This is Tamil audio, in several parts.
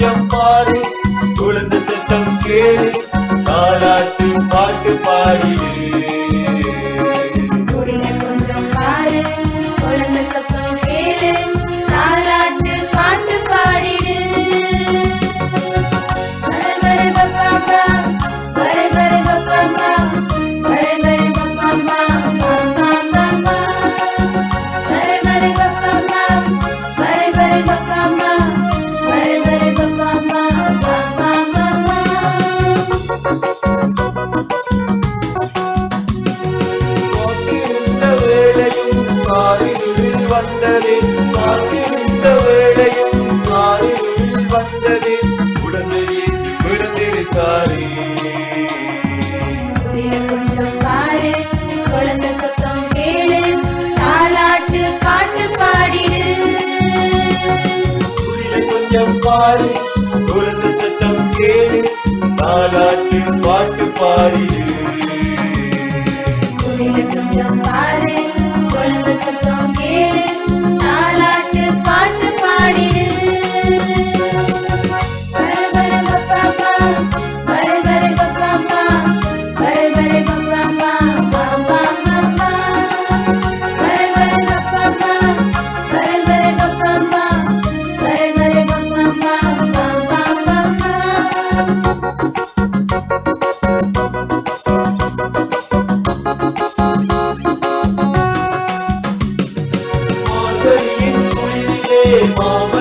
கொஞ்சம் பாரு குழந்தை சத்தம் கேளு. தாராட்டு பாட்டு பாடிடு. வந்தது இந்த வேளையும் மாறியில் வந்தது உடனே இயேசு பிறந்திருந்தாரே கொஞ்சம் பாரு குழந்தை சத்தம் கேளு பாட்டு பாடிடு. கொஞ்சம் பாரு moment.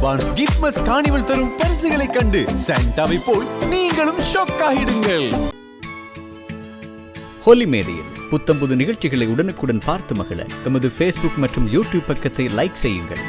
அபான்ஸ் கிஃப்ட்மஸ் காணிவல் தரும் பரிசுகளை கண்டு சாண்டாவை போல் நீங்களும் ஷாக் ஆகிடுங்கள். ஹோலி மேரியில் புத்தம் புது நிகழ்ச்சிகளை உடனுக்குடன் பார்த்து மகிழ எமது ஃபேஸ்புக் மற்றும் யூடியூப் பக்கத்தை லைக் செய்யுங்கள்.